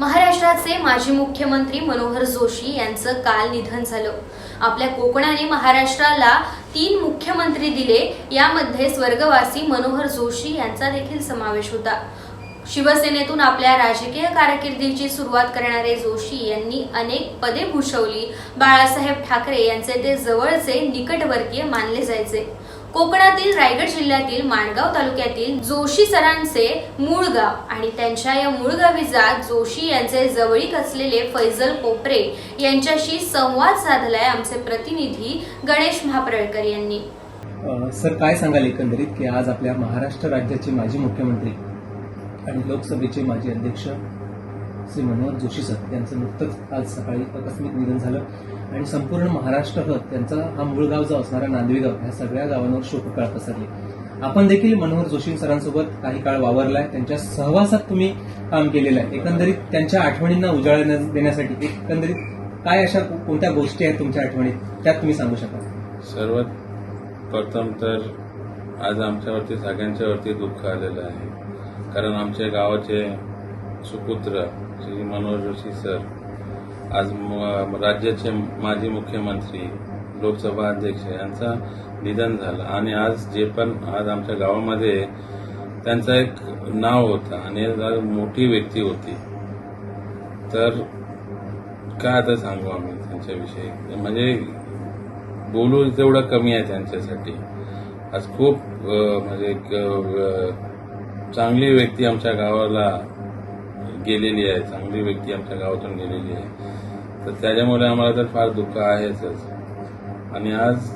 महाराष्ट्राचे माजी मुख्यमंत्री मनोहर जोशी यांचं काल निधन झालं. आपल्या कोकणाने महाराष्ट्राला तीन मुख्यमंत्री दिले यामध्ये स्वर्गवासी मनोहर जोशी यांचा देखील समावेश होता. शिवसेनेतून आपल्या राजकीय कारकिर्दीची सुरुवात करणारे जोशी यांनी अनेक पदे भूषवली. बाळासाहेब ठाकरे यांचे ते जवळचे निकटवर्तीय मानले जायचे. कोकणातील रायगड जिल्ह्यातील माणगाव तालुक्यातील जोशी सरांचे मूळ गाव आणि त्यांच्या या मूळ गावी जात जोशी यांचे जवळीक असलेले फैजल कोपरे यांच्याशी संवाद साधलाय आमचे प्रतिनिधी गणेश महापळकर यांनी. सर काय सांगाल एकंदरीत की आज आपल्या महाराष्ट्र राज्याचे माजी मुख्यमंत्री आणि लोकसभेचे माजी अध्यक्ष श्री मनोहर जोशी सर यांचं नुकतंच आज सकाळी आकस्मिक निधन झालं. आणि संपूर्ण महाराष्ट्र त्यांचा हा मूळ गाव जो असणारा नांदवीगाव ह्या सगळ्या गावांवर शोककाळ पसरली. आपण देखील मनोहर जोशी सरांसोबत काही काळ वावरलाय. त्यांच्या सहवासात तुम्ही काम केलेलं आहे. एकंदरीत त्यांच्या आठवणींना उजाळा देण्यासाठी एकंदरीत काय अशा कोणत्या गोष्टी आहेत तुमच्या आठवणीत? त्यात तुम्ही सांगू शकाल. सर्वात प्रथम तर आज आमच्यावरती सगळ्यांच्यावरती दुःख आलेलं आहे. कारण आमच्या गावाचे सुपुत्र श्री मनोहर जोशी सर आज राज्याचे माजी मुख्यमंत्री लोकसभा अध्यक्ष यांचं निधन झालं. आणि आज जे पण आज आमच्या गावामध्ये त्यांचं एक नाव होतं आणि मोठी व्यक्ती होती. तर काय आता सांगू आम्ही त्यांच्याविषयी? म्हणजे बोलू तेवढं कमी आहे त्यांच्यासाठी. आज खूप म्हणजे एक, चांगली व्यक्ती आमच्या गावाला गेलेली आहे. चांगली व्यक्ती आमच्या गावातून गेलेली आहे. तर त्याच्यामुळे आम्हाला तर फार दुःख आहेच. आणि आज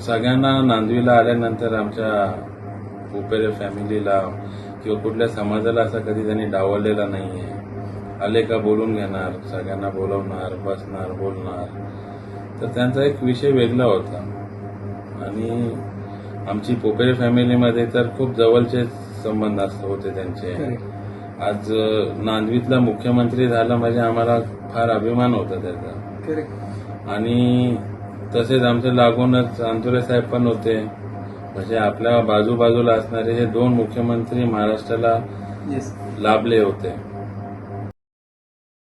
सगळ्यांना नांदवीला आल्यानंतर आमच्या उपेरे फॅमिलीला किंवा कुठल्या समाजाला असा कधी त्यांनी डावललेला नाही आहे आले का बोलून घेणार सगळ्यांना बोलवणार बसणार बोलणार. तर त्यांचा एक विषय वेगळा होता. आणि आमची पोपेरे फॅमिलीमध्ये तर खूप जवळचे संबंध असं होते त्यांचे. आज नांदवीतला मुख्यमंत्री झाला म्हणजे आम्हाला फार अभिमान होता त्याचा. आणि तसेच आमच्या लागूनच अंतुरे साहेब पण होते. म्हणजे आपल्या बाजूबाजूला असणारे हे दोन मुख्यमंत्री महाराष्ट्राला लाभले होते.